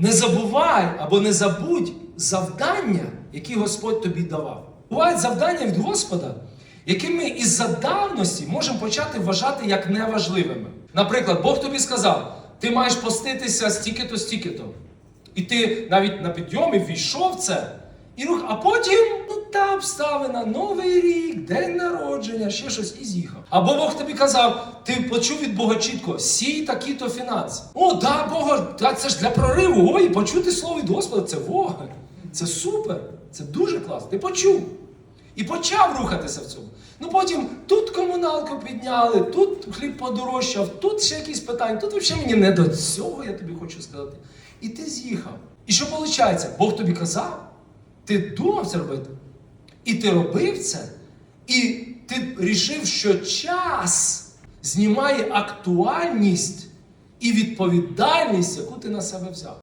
не забувай або не забудь завдання, які Господь тобі давав. Бувають завдання від Господа, які ми із-за давності можемо почати вважати як неважливими. Наприклад, Бог тобі сказав, ти маєш поститися стільки-то, стільки-то. І ти навіть на підйомі війшов це. І рух, а потім ну та обставина, новий рік, день народження, ще щось і з'їхав. Або Бог тобі казав, ти почув від Бога чітко, сій такі-то фінанси. О, да, Бога, та це ж для прориву. Ой, почути слово від Господа, це во, це супер, це дуже класно. Ти почув. І почав рухатися в цьому. Ну потім тут комуналку підняли, тут хліб подорожчав, тут ще якісь питання, тут взагалі мені не до цього, я тобі хочу сказати. І ти з'їхав. І що виходить? Бог тобі казав, ти думав це робити. І ти робив це, і ти рішив, що час знімає актуальність і відповідальність, яку ти на себе взяв.